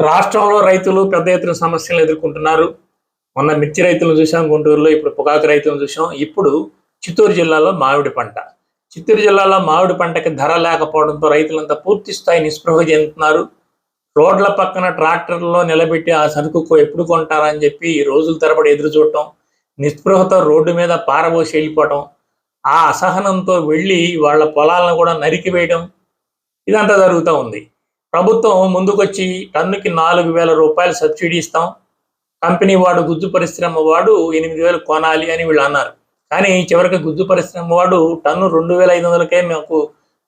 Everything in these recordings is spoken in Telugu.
రాష్ట్రంలో రైతులు పెద్ద ఎత్తున సమస్యలు ఎదుర్కొంటున్నారు. మొన్న మిర్చి రైతులను చూసాం గుంటూరులో ఇప్పుడు పొగాకు రైతులను చూసాం ఇప్పుడు చిత్తూరు జిల్లాలో మామిడి పంట. చిత్తూరు జిల్లాలో మామిడి పంటకి ధర లేకపోవడంతో రైతులంతా పూర్తి స్థాయి నిస్పృహ చెందుతున్నారు. రోడ్ల పక్కన ట్రాక్టర్లో నిలబెట్టి ఆ సరుకు ఎప్పుడు కొంటారని చెప్పి రోజుల తరబడి ఎదురు చూడటం నిస్పృహతో రోడ్డు మీద పారబోసి వెళ్ళిపోవటం ఆ అసహనంతో వెళ్ళి వాళ్ళ పొలాలను కూడా నరికి వేయడం ఇదంతా జరుగుతూ ఉంది. ప్రభుత్వం ముందుకొచ్చి టన్నుకి నాలుగు వేల రూపాయలు సబ్సిడీ ఇస్తాం. కంపెనీ వాడు గుజ్జు పరిశ్రమ వాడు ఎనిమిది వేలు కొనాలి అని వీళ్ళు అన్నారు. కానీ చివరికి గుజ్జు పరిశ్రమ వాడు టన్ను రెండు వేల ఐదు వందలకే మాకు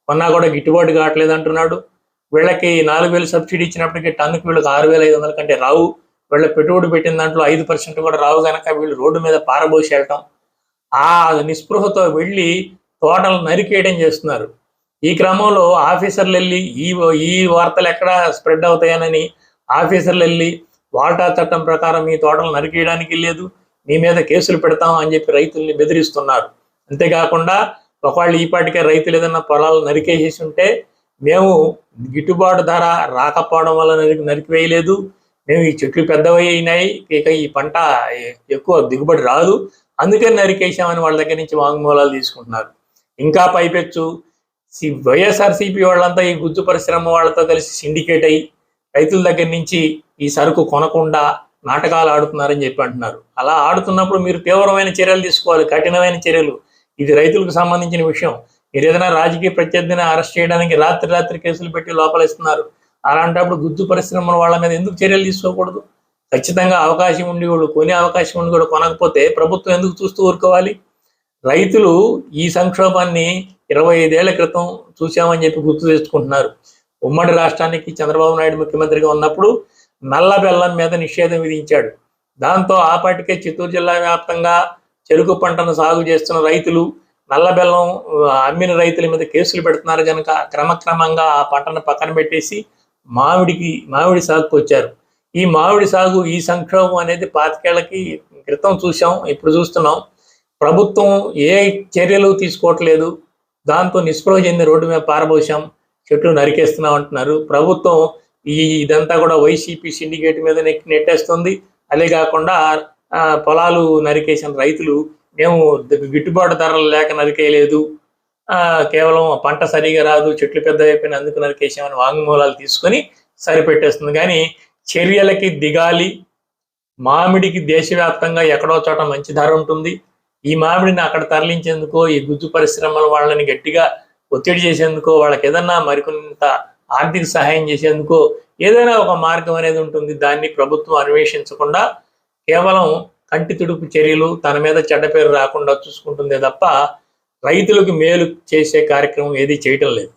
కొన్నా కూడా గిట్టుబాటు కావట్లేదు అంటున్నాడు. వీళ్ళకి నాలుగు వేలు సబ్సిడీ ఇచ్చినప్పటికీ టన్నుకి వీళ్ళకి ఆరు వేల ఐదు వందల కంటే రావు. వీళ్ళ పెట్టుబడి పెట్టిన దాంట్లో ఐదు పర్సెంట్ కూడా రావు కనుక వీళ్ళు రోడ్డు మీద పారబోసి వెళ్ళటం. ఆ నిస్పృహతో వెళ్ళి తోటలు నరికేయడం చేస్తున్నారు. ఈ క్రమంలో ఆఫీసర్లు వెళ్ళి ఈ ఈ వార్తలు ఎక్కడ స్ప్రెడ్ అవుతాయనని ఆఫీసర్లు వెళ్ళి వాటా చట్టం ప్రకారం మీ తోటలు నరికేయడానికి లేదు మీ మీద కేసులు పెడతాం అని చెప్పి రైతుల్ని బెదిరిస్తున్నారు. అంతేకాకుండా ఒకవేళ ఈపాటికే రైతులు ఏదైనా పొలాలు నరికేసేసి ఉంటే మేము గిట్టుబాటు ధర రాకపోవడం వల్ల నరికి నరికివేయలేదు. మేము ఈ చెట్లు పెద్దవి అయినాయి ఇక ఈ పంట ఎక్కువ దిగుబడి రాదు. అందుకని నరికేసామని వాళ్ళ దగ్గర నుంచి వాంగ్మూలాలు తీసుకుంటున్నారు. ఇంకా పైపెచ్చు వైఎస్ఆర్సీపీ వాళ్ళంతా ఈ గుజ్జు పరిశ్రమ వాళ్ళతో కలిసి సిండికేట్ అయ్యి రైతుల దగ్గర నుంచి ఈ సరుకు కొనకుండా నాటకాలు ఆడుతున్నారని చెప్పి అంటున్నారు. అలా ఆడుతున్నప్పుడు మీరు తీవ్రమైన చర్యలు తీసుకోవాలి కఠినమైన చర్యలు. ఇది రైతులకు సంబంధించిన విషయం. మీరు ఏదైనా రాజకీయ ప్రత్యర్థిని అరెస్ట్ చేయడానికి రాత్రి రాత్రి కేసులు పెట్టి లోపలిస్తున్నారు. అలాంటప్పుడు గుజ్జు పరిశ్రమ వాళ్ళ మీద ఎందుకు చర్యలు తీసుకోకూడదు? ఖచ్చితంగా అవకాశం ఉండి వాళ్ళు కొనే అవకాశం ఉండి కూడా కొనకపోతే ప్రభుత్వం ఎందుకు చూస్తూ ఊరుకోవాలి? రైతులు ఈ సంక్షోభాన్ని ఇరవై ఐదేళ్ళ క్రితం చూశామని చెప్పి గుర్తు తెచ్చుకుంటున్నారు. ఉమ్మడి రాష్ట్రానికి చంద్రబాబు నాయుడు ముఖ్యమంత్రిగా ఉన్నప్పుడు నల్ల బెల్లం మీద నిషేధం విధించాడు. దాంతో ఆ పాటికే చిత్తూరు జిల్లా వ్యాప్తంగా చెరుకు పంటను సాగు చేస్తున్న రైతులు నల్ల బెల్లం అమ్మిన రైతుల మీద కేసులు పెడుతున్నారు కనుక క్రమక్రమంగా ఆ పంటను పక్కన పెట్టేసి మామిడికి మామిడి సాగుకు వచ్చారు. ఈ మామిడి సాగు ఈ సంక్షోభం అనేది పాతికేళ్ళకి క్రితం చూసాం ఇప్పుడు చూస్తున్నాం. ప్రభుత్వం ఏ చర్యలు తీసుకోవట్లేదు. దాంతో నిస్పృహ చెంది రోడ్డు మీద పారబోసాం చెట్లు నరికేస్తున్నాం అంటున్నారు. ప్రభుత్వం ఈ ఇదంతా కూడా వైసీపీ సిండికేట్ మీద నెట్టేస్తుంది. అదే కాకుండా పొలాలు నరికేసిన రైతులు మేము గిట్టుబాటు ధరలు లేక నరికేయలేదు. కేవలం పంట సరిగా రాదు చెట్లు పెద్ద అయిపోయిన అందుకు నరికేసామని వాంగ్మూలాలు తీసుకొని సరిపెట్టేస్తుంది. కానీ చర్యలకి దిగాలి. మామిడికి దేశవ్యాప్తంగా ఎక్కడో చోట మంచి ధర ఉంటుంది. ఈ మామిడిని అక్కడ తరలించేందుకో ఈ గుజ్జు పరిశ్రమల వాళ్ళని గట్టిగా ఒత్తిడి చేసేందుకో వాళ్ళకి ఏదన్నా మరికొంత ఆర్థిక సహాయం చేసేందుకో ఏదైనా ఒక మార్గం అనేది ఉంటుంది. దాన్ని ప్రభుత్వం అన్వేషించకుండా కేవలం కంటి తుడుపు చర్యలు తన మీద చెడ్డ పేరు రాకుండా చూసుకుంటుందే తప్ప రైతులకు మేలు చేసే కార్యక్రమం ఏది చేయటం లేదు.